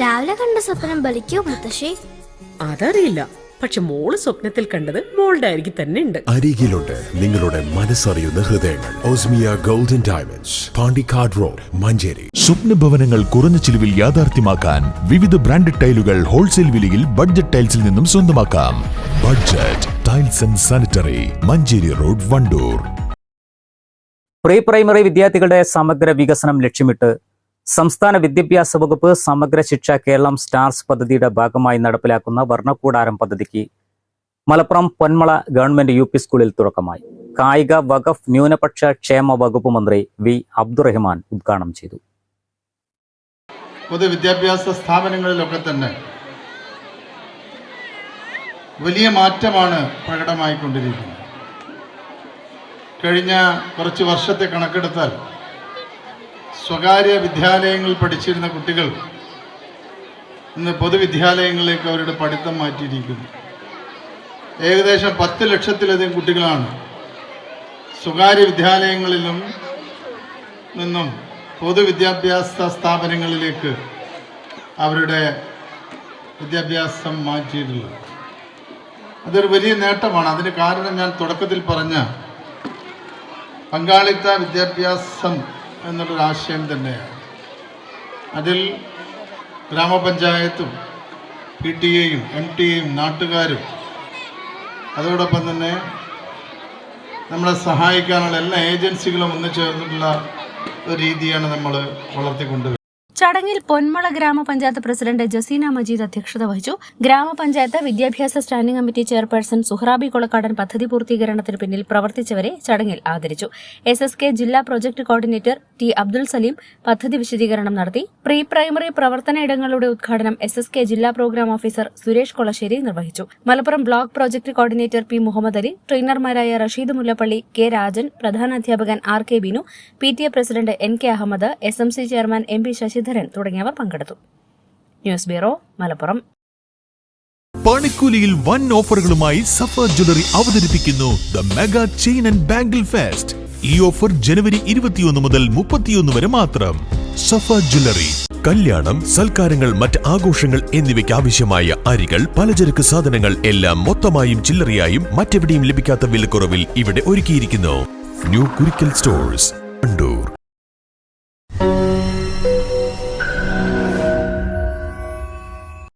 രാവിലെ കണ്ട സ്വപ്നം ബലിക്കോ മുത്തശ്ശി? അതറിയില്ല. പക്ഷെ മോൾ സ്വപ്നത്തിൽ കണ്ടത് മോളുടെ അരികിൽ തന്നെ ഉണ്ട്. അരികിലുണ്ട് നിങ്ങളുടെ മനസ്സറിയുന്ന ഹൃദയങ്ങൾ. ഓസ്മിയ golden diamonds Pandikkad road Manjeri. സ്വപ്ന ഭവനങ്ങൾ കുറഞ്ഞ ചിലവിൽ യാഥാർത്ഥ്യമാക്കാൻ വിവിധ ബ്രാൻഡഡ് ടൈലുകൾ ഹോൾസെയിൽ വിലയിൽ ബഡ്ജറ്റ് ടൈൽസിൽ നിന്നും സ്വന്തമാക്കാം. Budget tiles and sanitary Manjeri road Wandoor. Pre primary വിദ്യാർത്ഥികളുടെ സമഗ്ര വികസനം ലക്ഷ്യമിട്ട് സംസ്ഥാന വിദ്യാഭ്യാസ വകുപ്പ് സമഗ്ര ശിക്ഷ കേരളം സ്റ്റാർസ് പദ്ധതിയുടെ ഭാഗമായി നടപ്പിലാക്കുന്ന വർണക്കൂടാരം പദ്ധതിക്ക് മലപ്പുറം പൊന്മള ഗവൺമെന്റ് യു സ്കൂളിൽ തുടക്കമായി. കായിക വഖഫ് ന്യൂനപക്ഷ ക്ഷേമ വകുപ്പ് മന്ത്രി വി അബ്ദുറഹ്മാൻ ഉദ്ഘാടനം ചെയ്തു. പൊതുവിദ്യാഭ്യാസ സ്ഥാപനങ്ങളിലൊക്കെ തന്നെ വലിയ മാറ്റമാണ് പ്രകടമായിക്കൊണ്ടിരിക്കുന്നത്. കഴിഞ്ഞ കുറച്ച് വർഷത്തെ കണക്കെടുത്താൽ സ്വകാര്യ വിദ്യാലയങ്ങളിൽ പഠിച്ചിരുന്ന കുട്ടികൾ ഇന്ന് പൊതുവിദ്യാലയങ്ങളിലേക്ക് അവരുടെ പഠിത്തം മാറ്റിയിരിക്കുന്നു. ഏകദേശം പത്ത് ലക്ഷത്തിലധികം കുട്ടികളാണ് സ്വകാര്യ വിദ്യാലയങ്ങളിലും നിന്നും പൊതുവിദ്യാഭ്യാസ സ്ഥാപനങ്ങളിലേക്ക് അവരുടെ വിദ്യാഭ്യാസം മാറ്റിയിട്ടുള്ളത്. അതൊരു വലിയ നേട്ടമാണ്. അതിന് കാരണം ഞാൻ തുടക്കത്തിൽ പറഞ്ഞ പങ്കാളിത്ത വിദ്യാഭ്യാസം എന്നുള്ളൊരു ആശയം തന്നെയാണ്. അതിൽ ഗ്രാമപഞ്ചായത്തും പി ടി എയും എം ടി എയും നാട്ടുകാരും അതോടൊപ്പം തന്നെ നമ്മളെ സഹായിക്കാനുള്ള എല്ലാ ഏജൻസികളും ഒന്നു ചേർന്നിട്ടുള്ള ഒരു രീതിയാണ് നമ്മൾ വളർത്തിക്കൊണ്ടുവരുന്നത്. ചടങ്ങിൽ പൊന്മള ഗ്രാമപഞ്ചായത്ത് പ്രസിഡന്റ് ജസീന മജീദ് അധ്യക്ഷത വഹിച്ചു. ഗ്രാമപഞ്ചായത്ത് വിദ്യാഭ്യാസ standing committee chairperson Suhrabi Kolakkadan പദ്ധതി പൂർത്തീകരണത്തിന് പിന്നിൽ പ്രവർത്തിച്ചവരെ ചടങ്ങിൽ ആദരിച്ചു. എസ് എസ് കെ ജില്ലാ project coordinator T Abdul Salim പദ്ധതി വിശദീകരണം നടത്തി. പ്രീ പ്രൈമറി പ്രവർത്തന ഇടങ്ങളുടെ ഉദ്ഘാടനം എസ് എസ് കെ ജില്ലാ പ്രോഗ്രാം ഓഫീസർ സുരേഷ് കൊളശ്ശേരി നിർവഹിച്ചു. Malappuram block project coordinator P Muhammad Ali ട്രെയിനർമാരായ Rasheed Mullappally K Rajan പ്രധാനാധ്യാപകൻ R K Binu P T A president N K Ahmed S M C chairman M P Sasidharan തുടങ്ങിയവർ പങ്കെടുത്തു. News bureau Malappuram. പണിക്കൂലിയിൽ വൻ ഓഫറുകളുമായി Safa jewellery അവതരിപ്പിക്കുന്നു the mega chain and bangle fest. ഈ offer ജനുവരി ഇരുപത്തിയൊന്ന് മുതൽ മുപ്പത്തിയൊന്ന് വരെ മാത്രം. സഫ ജ്വല്ലറി കല്യാണം സൽക്കാരങ്ങൾ മറ്റ് ആഘോഷങ്ങൾ എന്നിവയ്ക്ക് ആവശ്യമായ അരികൾ പലചരക്ക് സാധനങ്ങൾ എല്ലാം മൊത്തമായും ചില്ലറയായും മറ്റെവിടെയും ലഭിക്കാത്ത വിലക്കുറവിൽ ഇവിടെ ഒരുക്കിയിരിക്കുന്നു. New Kurikkal stores Wandoor